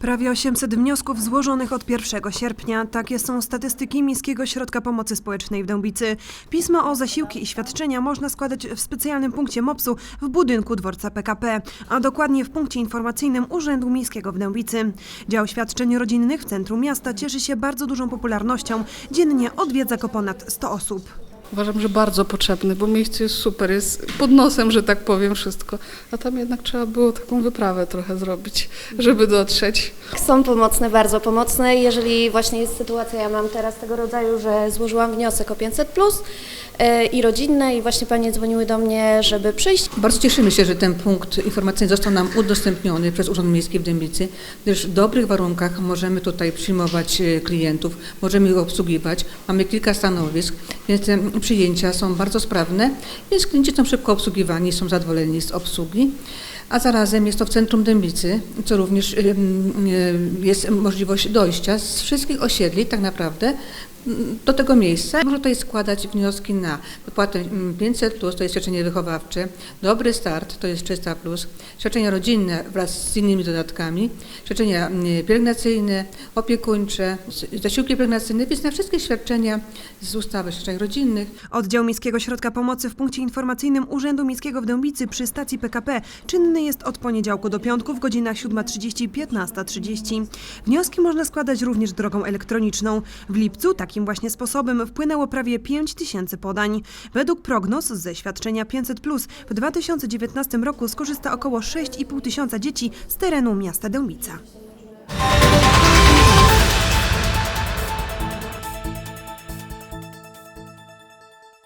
Prawie 800 wniosków złożonych od 1 sierpnia. Takie są statystyki Miejskiego Środka Pomocy Społecznej w Dębicy. Pisma o zasiłki i świadczenia można składać w specjalnym punkcie MOPS-u w budynku dworca PKP, a dokładnie w punkcie informacyjnym Urzędu Miejskiego w Dębicy. Dział świadczeń rodzinnych w centrum miasta cieszy się bardzo dużą popularnością. Dziennie odwiedza go ponad 100 osób. Uważam, że bardzo potrzebny, bo miejsce jest super, jest pod nosem, że tak powiem, wszystko. A tam jednak trzeba było taką wyprawę trochę zrobić, żeby dotrzeć. Są pomocne, bardzo pomocne. Jeżeli właśnie jest sytuacja, ja mam teraz tego rodzaju, że złożyłam wniosek o 500 plus e, i rodzinne i właśnie panie dzwoniły do mnie, żeby przyjść. Bardzo cieszymy się, że ten punkt informacyjny został nam udostępniony przez Urząd Miejski w Dębicy, gdyż w dobrych warunkach możemy tutaj przyjmować e, klientów, możemy ich obsługiwać. Mamy kilka stanowisk, więc te przyjęcia są bardzo sprawne, więc klienci są szybko obsługiwani, są zadowoleni z obsługi. A zarazem jest to w centrum Dębicy, co również jest możliwość dojścia z wszystkich osiedli tak naprawdę do tego miejsca. Można tutaj składać wnioski na wypłatę mm, 500, plus, to jest świadczenie wychowawcze, dobry start, to jest 300, plus, świadczenia rodzinne wraz z innymi dodatkami, świadczenia mm, pielęgnacyjne, opiekuńcze, zasiłki pielęgnacyjne, więc na wszystkie świadczenia z ustawy świadczeń rodzinnych Oddział Miejskiego Środka Pomocy w punkcie informacyjnym Urzędu Miejskiego w Dębicy przy stacji PKP czynny jest od poniedziałku do piątku w godzinach 7.30 i 15.30. Wnioski można składać również drogą elektroniczną. W lipcu takim właśnie sposobem wpłynęło prawie 5 tysięcy podań. Według prognoz ze świadczenia 500 w 2019 roku skorzysta około 6,5 tysiąca dzieci z terenu miasta Dębica.